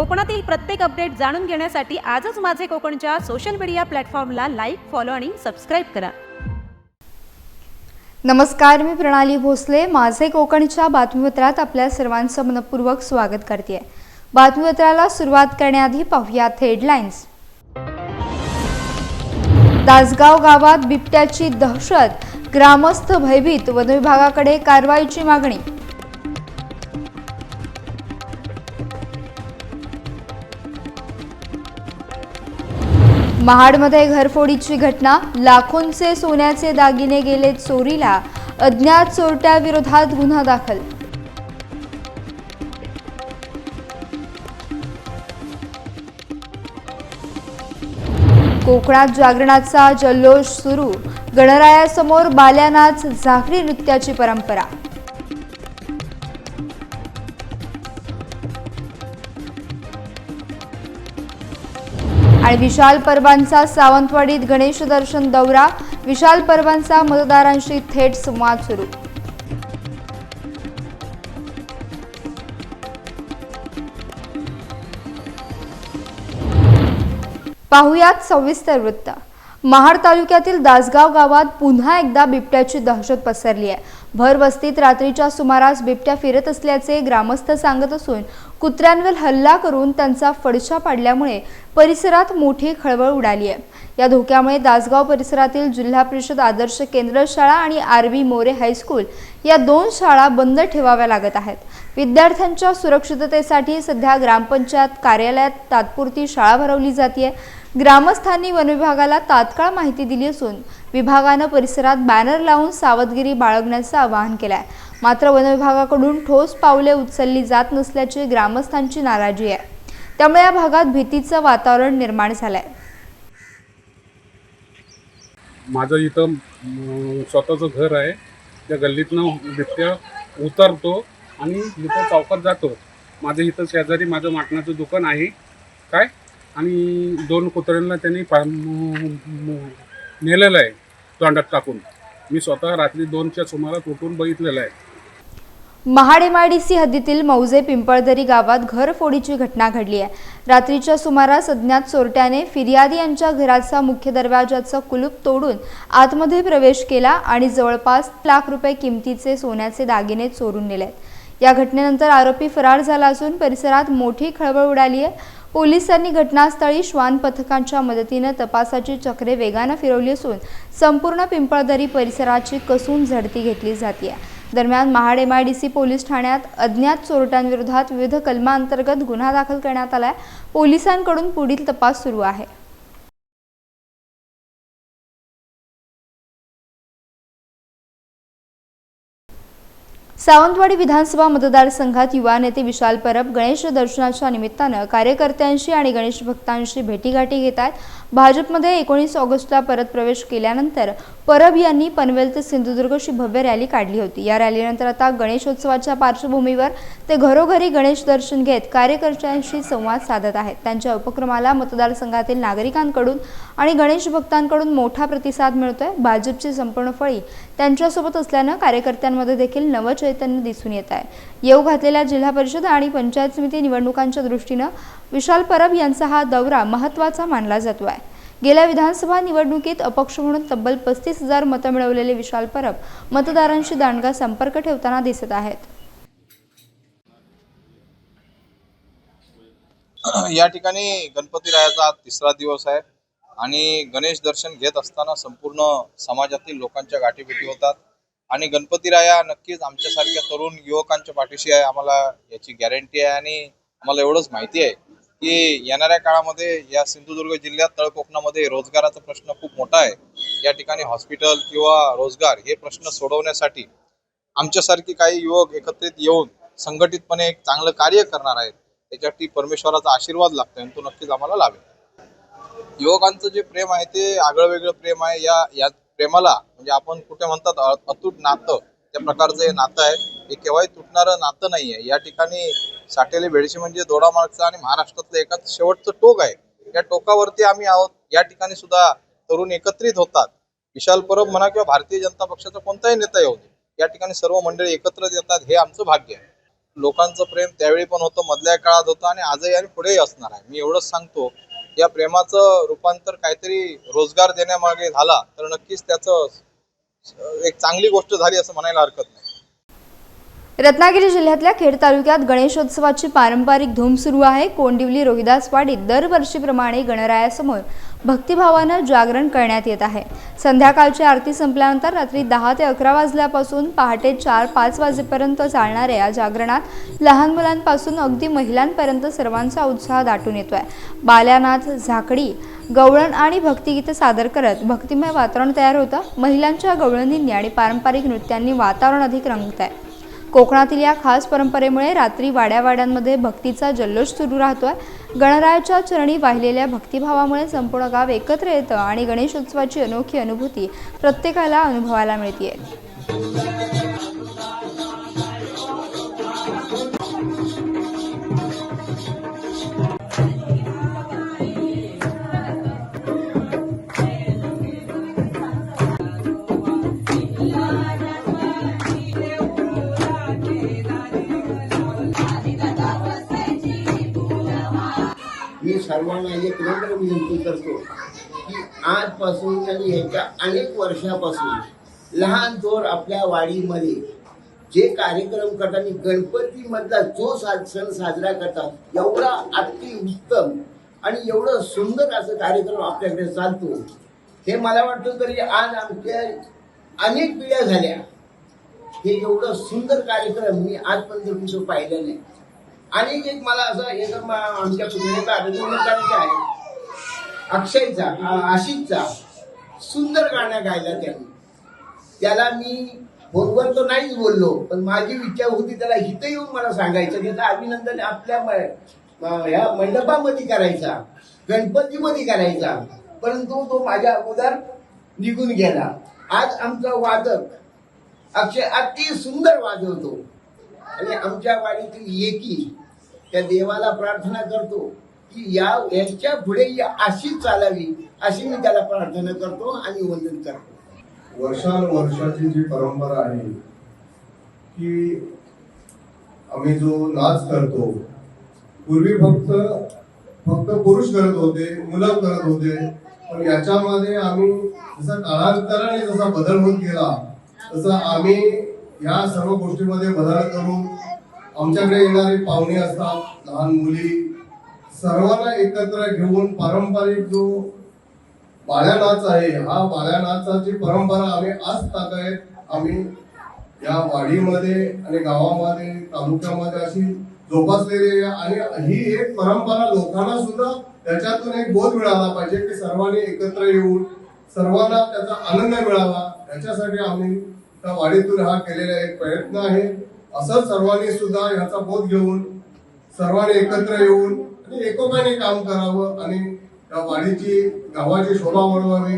कोकणातील प्रत्येक अपडेट जाणून घेण्यासाठी आजच माझे कोकणच्या सोशल मीडिया प्लॅटफॉर्मला लाईक फॉलो आणि सबस्क्राईब करा. नमस्कार मी प्रणाली भोसले. माझे कोकणच्या बातमीपत्रात आपल्या सर्वांचं मनपूर्वक स्वागत करते. बातमीपत्राला सुरुवात करण्याआधी पाहुयात हेडलाईन्स दासगाव गावात बिबट्याची दहशत. ग्रामस्थ भयभीत. वनविभागाकडे कारवाईची मागणी. महाडमध्ये घरफोडीची घटना. लाखोंचे सोन्याचे दागिने गेले चोरीला. अज्ञात चोरट्याविरोधात गुन्हा दाखल. कोकणात जागरणाचा जल्लोष सुरू. गणरायासमोर बाल्यानाच झाकडी नृत्याची परंपरा. आणि विशाल परबांचा सावंतवाडीत गणेश दर्शन दौरा. विशाल परबांचा मतदारांशी थेट संवाद सुरू. पाहुयात सविस्तर वृत्त. महाड तालुक्यातील दासगाव गावात पुन्हा एकदा बिबट्याची दहशत पसरली आहे. भर वस्तीत रात्रीच्या सुमारास बिबट्या फिरत असल्याचे ग्रामस्थ सांगत असून कुत्र्यांवर हल्ला करून त्यांचा फडशा पाडल्यामुळे परिसरात मोठी खळबळ उडाली आहे. या धोक्यामुळे दासगाव परिसरातील जिल्हा परिषद आदर्श केंद्र शाळा आणि आर व्ही मोरे हायस्कूल या दोन शाळा बंद ठेवाव्या लागत आहेत. विद्यार्थ्यांच्या सुरक्षिततेसाठी सध्या ग्रामपंचायत कार्यालयात तात्पुरती शाळा भरवली जाते ग्रामस्थांनी वनविभागाला तात्काळ माहिती दिली असून विभागानं परिसरात बॅनर लावून सावधगिरी बाळगण्याचं आवाहन केलं आहे मात्र वनविभागाकडून ठोस पावले उचलली जात नसल्याची ग्रामस्थांची नाराजी आहे. त्यामुळे या भागात भीतीचं वातावरण निर्माण झालंय. माझं इथं स्वतःचं घर आहे. त्या गल्लीतनं बिबट्या उतरतो आणि इथं चौकात जातो. माझं इथं शेजारी माझं माटणाचं दुकान आहे. काय? आणि दोन कुत्र्यांना त्यांनी पा नेलेलं आहे. तोंडात टाकून. मी स्वतः रात्री दोनच्या सुमारास उठून बघितलेलं आहे. महाड एमआयडीसी हद्दीतील मौजे पिंपळदरी गावात घरफोडीची घटना घडली आहे. रात्रीच्या सुमारास अज्ञात चोरट्याने फिर्यादी यांच्या घराचा मुख्य दरवाजाचं कुलूप तोडून आतमध्ये प्रवेश केला आणि जवळपास लाख रुपये किमतीचे सोन्याचे दागिने चोरून नेले या घटनेनंतर आरोपी फरार झाला असून परिसरात मोठी खळबळ उडाली आहे. पोलिसांनी घटनास्थळी श्वान पथकांच्या मदतीनं तपासाची चक्रे वेगानं फिरवली असून संपूर्ण पिंपळदरी परिसराची कसून झडती घेतली जाते दरम्यान महाड एमआयडीसी पोलीस ठाण्यात अज्ञात चोरट्यांविरोधात विविध कलमांतर्गत गुन्हा दाखल करण्यात आलाय. पोलिसांकडून पुढील तपास सुरू आहे. सावंतवाडी विधानसभा मतदारसंघात युवा नेते विशाल परब गणेश दर्शनाच्या निमित्तानं कार्यकर्त्यांशी आणि गणेश भक्तांशी भेटीगाठी घेत आहेत. भाजपमध्ये एकोणीस ऑगस्टला परत प्रवेश केल्यानंतर परब यांनी पनवेल ते सिंधुदुर्ग अशी भव्य रॅली काढली होती. या रॅलीनंतर आता गणेशोत्सवाच्या पार्श्वभूमीवर ते घरोघरी गणेश दर्शन घेत कार्यकर्त्यांशी संवाद साधत आहेत. त्यांच्या उपक्रमाला मतदारसंघातील नागरिकांकडून आणि गणेश भक्तांकडून मोठा प्रतिसाद मिळतोय. भाजपची संपूर्ण फळी त्यांच्यासोबत असल्यानं कार्यकर्त्यांमध्ये देखील नवचैतन्य दिसून येत आहे. येऊ घातलेल्या जिल्हा परिषद आणि पंचायत समिती निवडणुकांच्या दृष्टीनं विशाल परब यांचा हा दौरा महत्त्वाचा मानला जातो आहे गेल्या विधानसभा निवडणुकीत अपक्ष म्हणून तब्बल पस्तीस हजार मतं मिळवलेले विशाल परब मतदारांशी दांडगा संपर्क ठेवताना दिसत आहेत. या ठिकाणी गणपती रायाचा आज तिसरा दिवस आहे आणि गणेश दर्शन घेत असताना संपूर्ण समाजातील लोकांच्या गाठीभेटी होतात. आणि गणपती राया नक्कीच आमच्यासारख्या तरुण युवकांच्या पाठीशी आहे आम्हाला याची गॅरंटी आहे आणि आम्हाला एवढंच माहिती आहे. की येणाऱ्या काळामध्ये या सिंधुदुर्ग जिल्ह्यात तळकोकणामध्ये रोजगाराचा प्रश्न खूप मोठा आहे. या ठिकाणी हॉस्पिटल किंवा रोजगार हे प्रश्न सोडवण्यासाठी आमच्यासारखी काही युवक एकत्रित येऊन संघटितपणे एक चांगलं कार्य करणार आहेत त्याच्यासाठी परमेश्वराचा आशीर्वाद लागतोय आणि तो नक्कीच आम्हाला लावेल युवकांचं जे प्रेम आहे ते आगळं वेगळं प्रेम आहे. या या प्रेमाला म्हणजे आपण कुठे म्हणतात अतूट नातं त्या प्रकारचं हे नातं आहे. हे केव्हाही तुटणारं नातं नाही आहे या ठिकाणी साठेले भेडशी म्हणजे दोडामार्गचं आणि महाराष्ट्रातलं एकाच शेवटचं टोक आहे. या टोकावरती आम्ही आहोत. या ठिकाणी सुद्धा तरुण एकत्रित होतात. विशाल परब म्हणा किंवा भारतीय जनता पक्षाचा कोणताही नेता येऊ दे. या ठिकाणी सर्व मंडळी एकत्र येतात. हे आमचं भाग्य आहे. लोकांचं प्रेम त्यावेळी पण होतं मधल्या काळात होतं आणि आजही आणि पुढेही असणार आहे. मी एवढंच सांगतो या प्रेमाचं रूपांतर काहीतरी रोजगार देण्यामागे झाला तर नक्कीच त्याचं एक चांगली गोष्ट झाली असं म्हणायला हरकत नाही. रत्नागिरी जिल्ह्यातल्या खेड तालुक्यात गणेशोत्सवाची पारंपरिक धूम सुरू आहे. कोंडिवली रोहिदासवाडीत दरवर्षीप्रमाणे गणरायासमोर भक्तिभावानं जागरण करण्यात येत आहे. संध्याकाळची आरती संपल्यानंतर रात्री दहा ते अकरा वाजल्यापासून पहाटे चार पाच वाजेपर्यंत चालणाऱ्या या जागरणात लहान मुलांपासून अगदी महिलांपर्यंत सर्वांचा उत्साह दाटून येतोय. बाल्यानाथ झाकडी गवळण आणि भक्तिगीतं सादर करत भक्तिमय वातावरण तयार होतं. महिलांच्या गवळणींनी आणि पारंपरिक नृत्यांनी वातावरण अधिक रंगत आहे. कोकणातील या खास परंपरेमुळे रात्री वाड्यावाड्यांमध्ये भक्तीचा जल्लोष सुरू राहतो आहे गणरायाच्या चरणी वाहिलेल्या भक्तिभावामुळे संपूर्ण गाव एकत्र येतं आणि गणेशोत्सवाची अनोखी अनुभूती प्रत्येकाला अनुभवायला मिळते मी सर्वांना एक नम्र विनंती करतो की आजपासून आणि ह्याच्या अनेक वर्षापासून लहान थोर आपल्या वाडीमध्ये जे कार्यक्रम करतात आणि गणपतीमधला जो सा सण साजरा करतात एवढा अति उत्तम आणि एवढं सुंदर असं कार्यक्रम आपल्याकडे चालतो. हे मला वाटतं तरी आज आमच्या अनेक पिढ्या झाल्या. हे एवढं सुंदर कार्यक्रम मी आजपर्यंत कुठं पाहिलं नाही. आणि एक मला असं हे तर आमच्या कुटुंबाचा अभिनंदन आहे. अक्षयचा आशिषचा सुंदर गाणं गायला त्यांनी. त्याला मी बरोबर तो नाहीच बोललो पण माझी इच्छा होती त्याला इथं येऊन मला सांगायचं त्याचं अभिनंदन आपल्या म- ह्या मंडपामध्ये करायचा गणपतीमध्ये करायचा. परंतु तो माझ्या अगोदर निघून गेला. आज आमचा वादक अक्षय अति सुंदर वाजवतो. आणि आमच्या वाडीतील एकी त्या देवाला प्रार्थना करतो की या यांच्या पुढे अशी चालावी अशी मी त्याला प्रार्थना करतो आणि वंदन करतो. वर्षानुवर्षाची जी परंपरा आहे की आम्ही जो नाच करतो पूर्वी फक्त फक्त पुरुष करत होते मुलं करत होते पण याच्यामध्ये आम्ही जसा काळांतराने जसा बदल होत गेला तसा आम्ही या सर्व गोष्टीमध्ये बदल करून आमच्याकडे येणारे पाहुणे असतात लहान मुली. सर्वांना एकत्र घेऊन पारंपरिक जो बाळ्यानाच आहे हा बाळ्यानाचाची परंपरा आम्ही आज ताकद आम्ही या वाडीमध्ये आणि गावामध्ये तालुक्यामध्ये अशी जोपासलेली आहे. आणि ही एक परंपरा लोकांना सुद्धा त्याच्यातून एक बोध मिळाला पाहिजे की सर्वांनी एकत्र येऊन सर्वांना त्याचा आनंद मिळावा. याच्यासाठी आम्ही त्या वाडीतून हा केलेला एक प्रयत्न आहे. असं सर्वांनी सुद्धा याचा बोध घेऊन सर्वांनी एकत्र येऊन आणि एकोप्याने काम करावं आणि या वाडीची गावाची शोभा वाढवावी.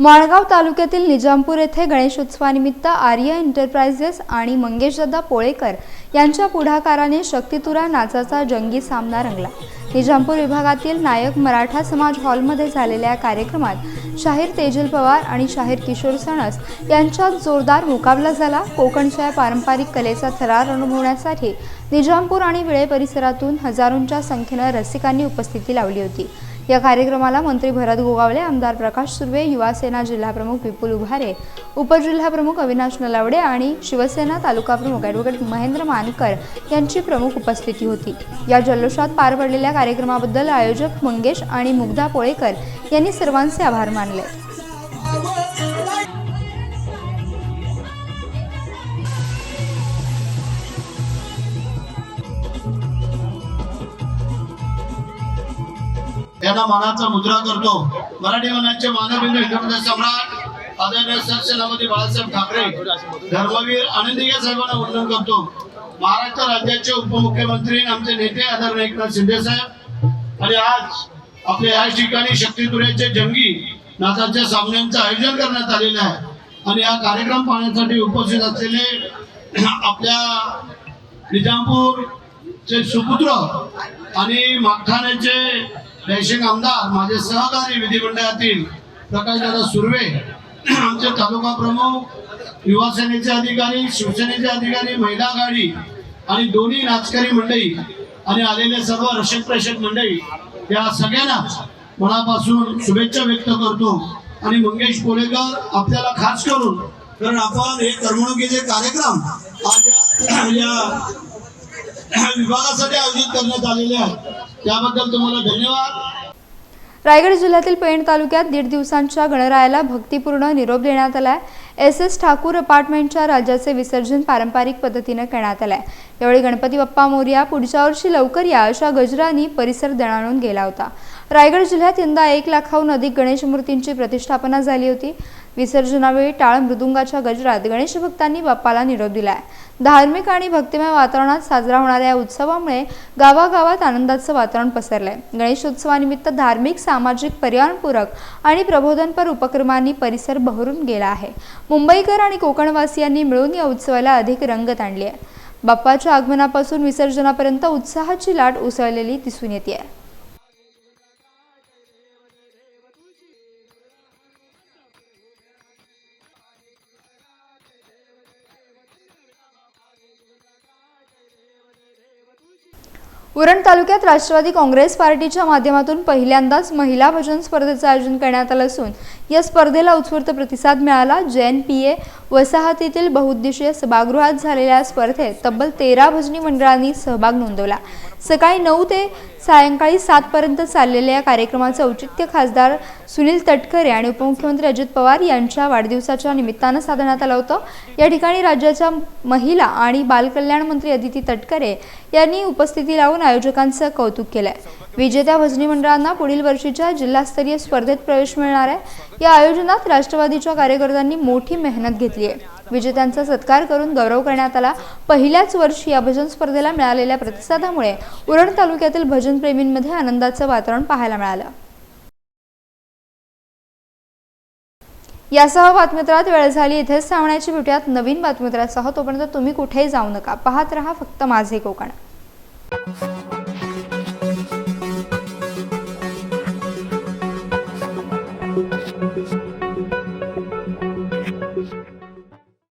माळगाव तालुक्यातील निजामपूर येथे गणेशोत्सवानिमित्त आर्य एंटरप्राइजेस आणि मंगेशदादा पोळेकर यांच्या पुढाकाराने शक्तितुरा नाचाचा जंगी सामना रंगला. निजामपूर विभागातील नायक मराठा समाज हॉलमध्ये झालेल्या कार्यक्रमात शाहीर तेजल पवार आणि शाहीर किशोर सणस यांच्यात जोरदार मुकाबला झाला. कोकणच्या या पारंपरिक कलेचा थरार अनुभवण्यासाठी निजामपूर आणि विळे परिसरातून हजारोंच्या संख्येनं रसिकांनी उपस्थिती लावली होती. या कार्यक्रमाला मंत्री भरत गोगावले आमदार प्रकाश सुर्वे युवासेना जिल्हाप्रमुख विपुल उभारे उपजिल्हाप्रमुख अविनाश नलावडे आणि शिवसेना तालुका प्रमुख ॲडव्होकेट महेंद्र मानकर यांची प्रमुख उपस्थिती होती. या जल्लोषात पार पडलेल्या कार्यक्रमाबद्दल आयोजक मंगेश आणि मुग्धा पोळेकर यांनी सर्वांचे आभार मानले. यांना मानाचा मुद्रा करतो मराठी मनाचे मानबिंदू हिंदू सम्राट आदरणीय सरसेनापती बाळासाहेब ठाकरे धर्मवीर आनंदीय साहेबांना वंदन करतो. महाराष्ट्र राज्याचे उपमुख्यमंत्री आमचे नेते आदरणीय एकनाथ शिंदे साहेब. आणि आज आपल्या या ठिकाणी शक्तीपुऱ्याचे जंगी नाचाच्या सामन्यांचं आयोजन करण्यात आलेलं आहे. आणि हा कार्यक्रम पाहण्यासाठी उपस्थित असलेले आपल्या निजामपूरचे सुपुत्र आणि मागठाण्याचे रेशिंग आमदार माझे सहकारी विधिमंडळातील प्रकाशदादा सुर्वे आमचे तालुका प्रमुख युवा सेनेचे अधिकारी शिवसेनेचे अधिकारी महिला आघाडी आणि दोन्ही राजकारी मंडळी आणि आलेले सर्व रक्षक प्रेषक मंडळी या सगळ्यांनाच मनापासून शुभेच्छा व्यक्त करतो. आणि मंगेश कोळेकर आपल्याला खास करून कारण आपण हे करमणुकीचे कार्यक्रम आज या विभागासाठी आयोजित करण्यात आलेले आहेत. त्याबद्दल तुम्हाला धन्यवाद. रायगड जिल्ह्यातील पेण तालुक्यात दीड दिवसांच्या गणरायाला भक्तिपूर्ण निरोप देण्यात आलाय. एस. एस. ठाकूर अपार्टमेंटच्या राज्याचे विसर्जन पारंपरिक पद्धतीनं करण्यात आलंय. यावेळी गणपती बाप्पा मोर्या पुढच्या वर्षी लवकर या अशा गजरांनी परिसर दणाणून गेला होता. रायगड जिल्ह्यात यंदा एक लाखाहून अधिक गणेश मूर्तींची प्रतिष्ठापना झाली होती. विसर्जनावेळी टाळ मृदुंगाच्या गजरात गणेश भक्तांनी बाप्पाला निरोप दिलाय. धार्मिक आणि भक्तिमय वातावरणात साजरा होणाऱ्या या उत्सवामुळे गावागावात आनंदाचं वातावरण पसरलंय. गणेशोत्सवानिमित्त धार्मिक सामाजिक पर्यावरणपूरक आणि प्रबोधनपर उपक्रमांनी परिसर बहरून गेला आहे. मुंबईकर आणि कोकणवासियांनी मिळून या उत्सवाला अधिक रंगत आणली आहे. बाप्पाच्या आगमनापासून विसर्जनापर्यंत उत्साहाची लाट उसळलेली दिसून येते उरण तालुक्यात राष्ट्रवादी काँग्रेस पार्टीच्या माध्यमातून पहिल्यांदाच महिला भजन स्पर्धेचं आयोजन करण्यात आलं असून या स्पर्धेला उत्स्फूर्त प्रतिसाद मिळाला. जैन पी ए वसाहतीतील बहुउद्देशीय सभागृहात झालेल्या स्पर्धेत तब्बल तेरा भजनी मंडळांनी सहभाग नोंदवला. सकाळी नऊ ते सायंकाळी सातपर्यंत चाललेल्या या कार्यक्रमाचं औचित्य खासदार सुनील तटकरे आणि उपमुख्यमंत्री अजित पवार यांच्या वाढदिवसाच्या निमित्तानं साधण्यात आलं होतं. या ठिकाणी राज्याच्या महिला आणि बालकल्याण मंत्री अदिती तटकरे यांनी उपस्थिती लावून आयोजकांचं कौतुक केलं आहे विजेत्या भजनी मंडळांना पुढील वर्षीच्या जिल्हास्तरीय स्पर्धेत प्रवेश मिळणार आहे. या आयोजनात राष्ट्रवादीच्या कार्यकर्त्यांनी मोठी मेहनत घेतली आहे. विजेत्यांचा सत्कार करून गौरव करण्यात आला. पहिल्याच वर्षी या भजन स्पर्धेला मिळालेल्या प्रतिसादामुळे उरण तालुक्यातील भजनप्रेमींमध्ये आनंदाचं वातावरण पाहायला मिळालं. यासह बातमीत्रात वेळ झाली. इथेच सांगण्याची भेटूयात. नवीन बातमीत्रासह तोपर्यंत तुम्ही कुठेही जाऊ नका. पाहत रहा फक्त माझे कोकण.